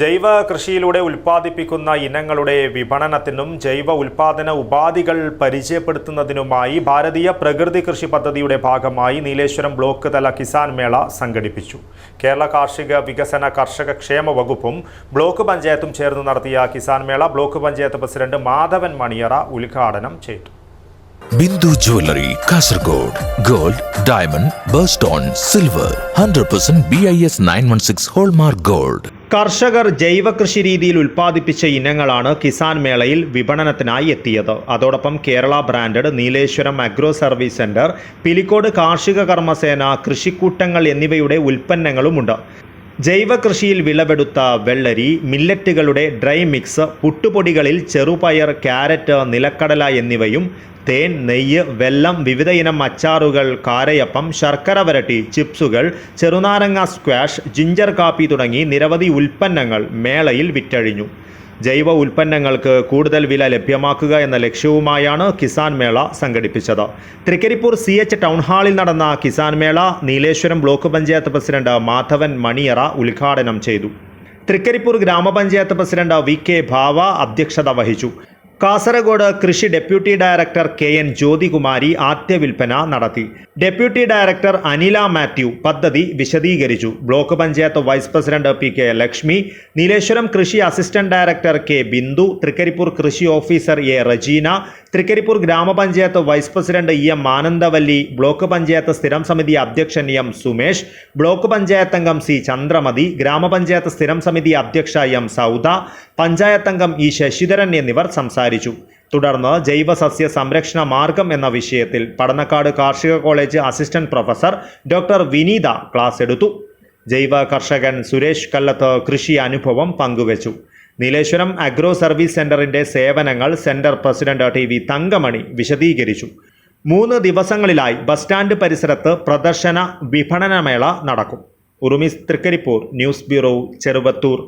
ജൈവ കൃഷിയിലൂടെ ഉൽപ്പാദിപ്പിക്കുന്ന ഇനങ്ങളുടെ വിപണനത്തിനും ജൈവ ഉൽപാദന ഉപാധികൾ പരിചയപ്പെടുത്തുന്നതിനുമായി ഭാരതീയ പ്രകൃതി കൃഷി പദ്ധതിയുടെ ഭാഗമായി നീലേശ്വരം ബ്ലോക്ക് തല കിസാൻ മേള സംഘടിപ്പിച്ചു. കേരള കാർഷിക വികസന കർഷക ക്ഷേമ വകുപ്പും ബ്ലോക്ക് പഞ്ചായത്തും ചേർന്ന് നടത്തിയ കിസാൻ മേള ബ്ലോക്ക് പഞ്ചായത്ത് പ്രസിഡന്റ് മാധവൻ മണിയറ ഉദ്ഘാടനം ചെയ്തു. Bindu jewellery Kasaragod gold diamond birthstone silver hundred percent B I S nine one six hallmark gold. കർഷകർ ജൈവ കൃഷി രീതിയിൽ ഉൽപ്പാദിപ്പിച്ച ഇനങ്ങളാണ് കിസാൻ മേളയിൽ വിപണനത്തിനായി എത്തിയത്. അതോടൊപ്പം Kerala branded Nileshwaram agro service centre Pilicode കാർഷിക കർമ്മസേന കൃഷിക്കൂട്ടങ്ങൾ എന്നിവയുടെ ഉൽപ്പന്നങ്ങളുമുണ്ട്. ജൈവ കൃഷിയിൽ വിളവെടുത്ത വെള്ളരി മില്ലറ്റുകളുടെ ഡ്രൈ മിക്സ് പുട്ടുപൊടികളിൽ ചെറുപയർ ക്യാരറ്റ് നിലക്കടല എന്നിവയും തേൻ നെയ്യ് വെല്ലം വിവിധയിനം അച്ചാറുകൾ കാരയപ്പം ശർക്കര വരട്ടി ചിപ്സുകൾ ചെറുനാരങ്ങ സ്ക്വാഷ് ജിഞ്ചർ കാപ്പി തുടങ്ങി നിരവധി ഉൽപ്പന്നങ്ങൾ മേളയിൽ വിറ്റഴിഞ്ഞു. ജൈവ ഉൽപ്പന്നങ്ങൾക്ക് കൂടുതൽ വില ലഭ്യമാക്കുക എന്ന ലക്ഷ്യവുമായാണ് കിസാൻ മേള സംഘടിപ്പിച്ചത്. തൃക്കരിപ്പൂർ സി എച്ച് ടൗൺ ഹാളിൽ നടന്ന കിസാൻ മേള നീലേശ്വരം ബ്ലോക്ക് പഞ്ചായത്ത് പ്രസിഡന്റ് മാധവൻ മണിയറ ഉദ്ഘാടനം ചെയ്തു. തൃക്കരിപ്പൂർ ഗ്രാമപഞ്ചായത്ത് പ്രസിഡന്റ് വി കെ ഭാവ അധ്യക്ഷത വഹിച്ചു. കാസർഗോഡ് കൃഷി deputy director K N Jyothikumari ആദ്യ വിൽപ്പന നടത്തി. ഡെപ്യൂട്ടി ഡയറക്ടർ അനില മാത്യു പദ്ധതി വിശദീകരിച്ചു. Block panchayat vice president P K Lakshmi Nileshwaram കൃഷി assistant director K Bindu Trikaripur കൃഷി officer A Rejeena Trikaripur grama panchayat vice president E M Anandavalli block panchayat സ്ഥിരം സമിതി അധ്യക്ഷൻ എം സുമേഷ് ബ്ലോക്ക് പഞ്ചായത്ത് അംഗം സി ചന്ദ്രമതി ഗ്രാമപഞ്ചായത്ത് സ്ഥിരം സമിതി അധ്യക്ഷ എം സൗദ പഞ്ചായത്ത് അംഗം ഇ ശശിധരൻ എന്നിവർ സംസാരിച്ചു. തുടർന്ന് ജൈവസസ്യ സംരക്ഷണ മാർഗം എന്ന വിഷയത്തിൽ പടന്നക്കാട് കാർഷിക college assistant professor doctor Vineetha class എടുത്തു. ജൈവ കർഷകൻ സുരേഷ് കല്ലത്ത് കൃഷി അനുഭവം പങ്കുവച്ചു. നീലേശ്വരം അഗ്രോ സർവീസ് സെന്ററിന്റെ സേവനങ്ങൾ centre president T V Thankamani വിശദീകരിച്ചു. മൂന്ന് ദിവസങ്ങളിലായി ബസ് സ്റ്റാൻഡ് പരിസരത്ത് പ്രദർശന വിപണനമേള നടക്കും. Urumis Trikaripur news bureau Cheruvathur.